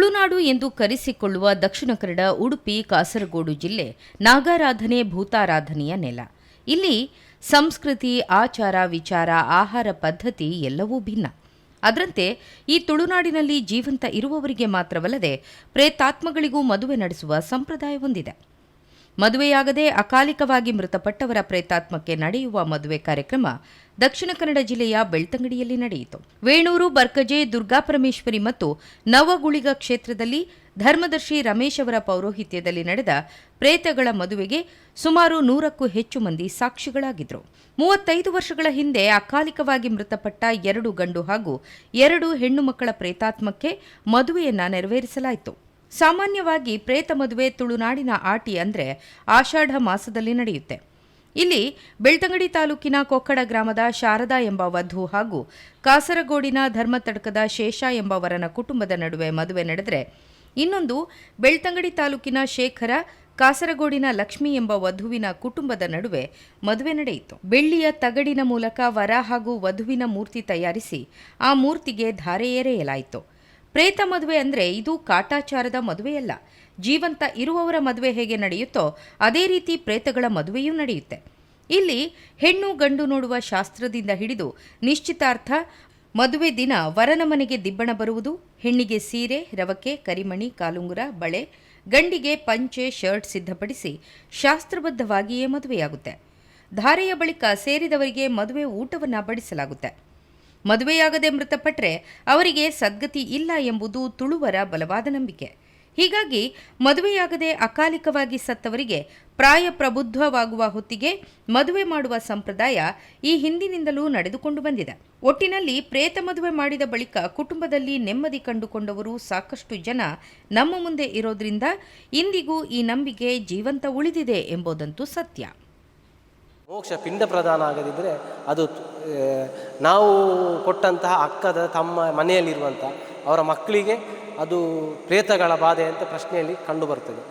ತುಳುನಾಡು ಎಂದು ಕರೆಸಿಕೊಳ್ಳುವ ದಕ್ಷಿಣ ಕನ್ನಡ, ಉಡುಪಿ, ಕಾಸರಗೋಡು ಜಿಲ್ಲೆ ನಾಗಾರಾಧನೆ ಭೂತಾರಾಧನೆಯ ನೆಲ. ಇಲ್ಲಿ ಸಂಸ್ಕೃತಿ, ಆಚಾರ, ವಿಚಾರ, ಆಹಾರ ಪದ್ಧತಿ ಎಲ್ಲವೂ ಭಿನ್ನ. ಅದರಂತೆ ಈ ತುಳುನಾಡಿನಲ್ಲಿ ಜೀವಂತ ಇರುವವರಿಗೆ ಮಾತ್ರವಲ್ಲದೆ, ಪ್ರೇತಾತ್ಮಗಳಿಗೂ ಮದುವೆ ನಡೆಸುವ ಸಂಪ್ರದಾಯ ಹೊಂದಿದೆ ಮದುವೆಯಾಗದೆ ಅಕಾಲಿಕವಾಗಿ ಮೃತಪಟ್ಟವರ ಪ್ರೇತಾತ್ಮಕ್ಕೆ ನಡೆಯುವ ಮದುವೆ ಕಾರ್ಯಕ್ರಮ ದಕ್ಷಿಣ ಕನ್ನಡ ಜಿಲ್ಲೆಯ ಬೆಳ್ತಂಗಡಿಯಲ್ಲಿ ನಡೆಯಿತು. ವೇಣೂರು, ಬರ್ಕಜೆ, ದುರ್ಗಾಪರಮೇಶ್ವರಿ ಮತ್ತು ನವಗುಳಿಗ ಕ್ಷೇತ್ರದಲ್ಲಿ ಧರ್ಮದರ್ಶಿ ರಮೇಶ್ ಅವರ ಪೌರೋಹಿತ್ಯದಲ್ಲಿ ನಡೆದ ಪ್ರೇತಗಳ ಮದುವೆಗೆ ಸುಮಾರು ನೂರಕ್ಕೂ ಹೆಚ್ಚು ಮಂದಿ ಸಾಕ್ಷಿಗಳಾಗಿದ್ದರು. ಮೂವತ್ತೈದು ವರ್ಷಗಳ ಹಿಂದೆ ಅಕಾಲಿಕವಾಗಿ ಮೃತಪಟ್ಟ ಎರಡು ಗಂಡು ಹಾಗೂ ಎರಡು ಹೆಣ್ಣು ಮಕ್ಕಳ ಪ್ರೇತಾತ್ಮಕ್ಕೆ ಮದುವೆಯನ್ನ ನೆರವೇರಿಸಲಾಯಿತು. ಸಾಮಾನ್ಯವಾಗಿ ಪ್ರೇತ ಮದುವೆ ತುಳುನಾಡಿನ ಆಟಿ ಅಂದರೆ ಆಷಾಢ ಮಾಸದಲ್ಲಿ ನಡೆಯುತ್ತೆ. ಇಲ್ಲಿ ಬೆಳ್ತಂಗಡಿ ತಾಲೂಕಿನ ಕೊಕ್ಕಡ ಗ್ರಾಮದ ಶಾರದಾ ಎಂಬ ವಧು ಹಾಗೂ ಕಾಸರಗೋಡಿನ ಧರ್ಮತಡ್ಕದ ಶೇಷ ಎಂಬವರನ ಕುಟುಂಬದ ನಡುವೆ ಮದುವೆ ನಡೆದರೆ ಇನ್ನೊಂದು ಬೆಳ್ತಂಗಡಿ ತಾಲೂಕಿನ ಶೇಖರ, ಕಾಸರಗೋಡಿನ ಲಕ್ಷ್ಮಿ ಎಂಬ ವಧುವಿನ ಕುಟುಂಬದ ನಡುವೆ ಮದುವೆ ನಡೆಯಿತು. ಬೆಳ್ಳಿಯ ತಗಡಿನ ಮೂಲಕ ವರ ಹಾಗೂ ವಧುವಿನ ಮೂರ್ತಿ ತಯಾರಿಸಿ ಆ ಮೂರ್ತಿಗೆ ಧಾರೆ ಎರೆಯಲಾಯಿತು. ಪ್ರೇತ ಮದುವೆ ಅಂದರೆ ಇದು ಕಾಟಾಚಾರದ ಮದುವೆಯಲ್ಲ. ಜೀವಂತ ಇರುವವರ ಮದುವೆ ಹೇಗೆ ನಡೆಯುತ್ತೋ ಅದೇ ರೀತಿ ಪ್ರೇತಗಳ ಮದುವೆಯೂ ನಡೆಯುತ್ತೆ. ಇಲ್ಲಿ ಹೆಣ್ಣು ಗಂಡು ನೋಡುವ ಶಾಸ್ತ್ರದಿಂದ ಹಿಡಿದು ನಿಶ್ಚಿತಾರ್ಥ ಮದುವೆ ದಿನ ವರನ ಮನೆಗೆ ದಿಬ್ಬಣ ಬರುವುದು, ಹೆಣ್ಣಿಗೆ ಸೀರೆ, ರವಕೆ, ಕರಿಮಣಿ, ಕಾಲುಂಗುರ, ಬಳೆ, ಗಂಡಿಗೆ ಪಂಚೆ, ಶರ್ಟ್ ಸಿದ್ಧಪಡಿಸಿ ಶಾಸ್ತ್ರಬದ್ಧವಾಗಿಯೇ ಮದುವೆಯಾಗುತ್ತೆ. ಧಾರೆಯ ಬಳಿಕ ಸೇರಿದವರಿಗೆ ಮದುವೆ ಊಟವನ್ನು ಬಡಿಸಲಾಗುತ್ತೆ ಮದುವೆಯಾಗದೆ ಮೃತಪಟ್ಟರೆ ಅವರಿಗೆ ಸದ್ಗತಿ ಇಲ್ಲ ಎಂಬುದು ತುಳುವರ ಬಲವಾದ ನಂಬಿಕೆ. ಹೀಗಾಗಿ ಮದುವೆಯಾಗದೆ ಅಕಾಲಿಕವಾಗಿ ಸತ್ತವರಿಗೆ ಪ್ರಾಯ ಪ್ರಬುದ್ಧವಾಗುವ ಹೊತ್ತಿಗೆ ಮದುವೆ ಮಾಡುವ ಸಂಪ್ರದಾಯ ಈ ಹಿಂದಿನಿಂದಲೂ ನಡೆದುಕೊಂಡು ಬಂದಿದೆ. ಒಟ್ಟಿನಲ್ಲಿ ಪ್ರೇತ ಮದುವೆ ಮಾಡಿದ ಬಳಿಕ ಕುಟುಂಬದಲ್ಲಿ ನೆಮ್ಮದಿ ಕಂಡುಕೊಂಡವರು ಸಾಕಷ್ಟು ಜನ ನಮ್ಮ ಮುಂದೆ ಇರೋದ್ರಿಂದ ಇಂದಿಗೂ ಈ ನಂಬಿಕೆ ಜೀವಂತ ಉಳಿದಿದೆ ಎಂಬುದಂತೂ ಸತ್ಯ. ಮೋಕ್ಷ ಪಿಂಡ ಪ್ರದಾನ ಆಗದಿದ್ದರೆ ಅದು ನಾವು ಕೊಟ್ಟಂತಹ ಅಕ್ಕದ ತಮ್ಮ ಮನೆಯಲ್ಲಿರುವಂಥ ಅವರ ಮಕ್ಕಳಿಗೆ ಅದು ಪ್ರೇತಗಳ ಬಾಧೆ ಅಂತ ಪ್ರಶ್ನೆಯಲ್ಲಿ ಕಂಡು ಬರ್ತದೆ.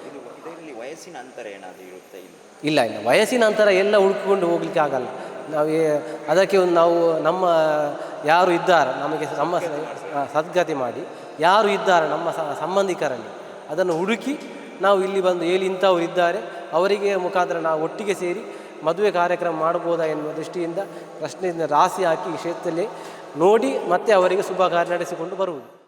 ವಯಸ್ಸಿನ ಅಂತರ ಏನಾದರೂ ಇರುತ್ತೆ ಇಲ್ಲ? ಇಲ್ಲ ವಯಸ್ಸಿನ ನಂತರ ಎಲ್ಲ ಹುಡುಕಿಕೊಂಡು ಹೋಗ್ಲಿಕ್ಕೆ ಆಗಲ್ಲ. ನಾವು ಅದಕ್ಕೆ ಒಂದು ನಾವು ನಮ್ಮ ಯಾರು ಇದ್ದಾರೆ ನಮಗೆ ನಮ್ಮ ಸದ್ಗತಿ ಮಾಡಿ ಯಾರು ಇದ್ದಾರೆ ನಮ್ಮ ಸಂಬಂಧಿಕರಲ್ಲಿ ಅದನ್ನು ಹುಡುಕಿ ನಾವು ಇಲ್ಲಿ ಬಂದು ಎಲ್ಲಿ ಇಂಥವ್ರು ಇದ್ದಾರೆ ಅವರಿಗೆ ಮುಖಾಂತರ ನಾವು ಒಟ್ಟಿಗೆ ಸೇರಿ ಮದುವೆ ಕಾರ್ಯಕ್ರಮ ಮಾಡ್ಬೋದಾ ಎನ್ನುವ ದೃಷ್ಟಿಯಿಂದ ಪ್ರಶ್ನೆಯಿಂದ ರಾಶಿ ಹಾಕಿ ಕ್ಷೇತ್ರದಲ್ಲಿ ನೋಡಿ ಮತ್ತೆ ಅವರಿಗೆ ಶುಭ ಕಾರ್ಯ ನಡೆಸಿಕೊಂಡು ಬರುವುದು.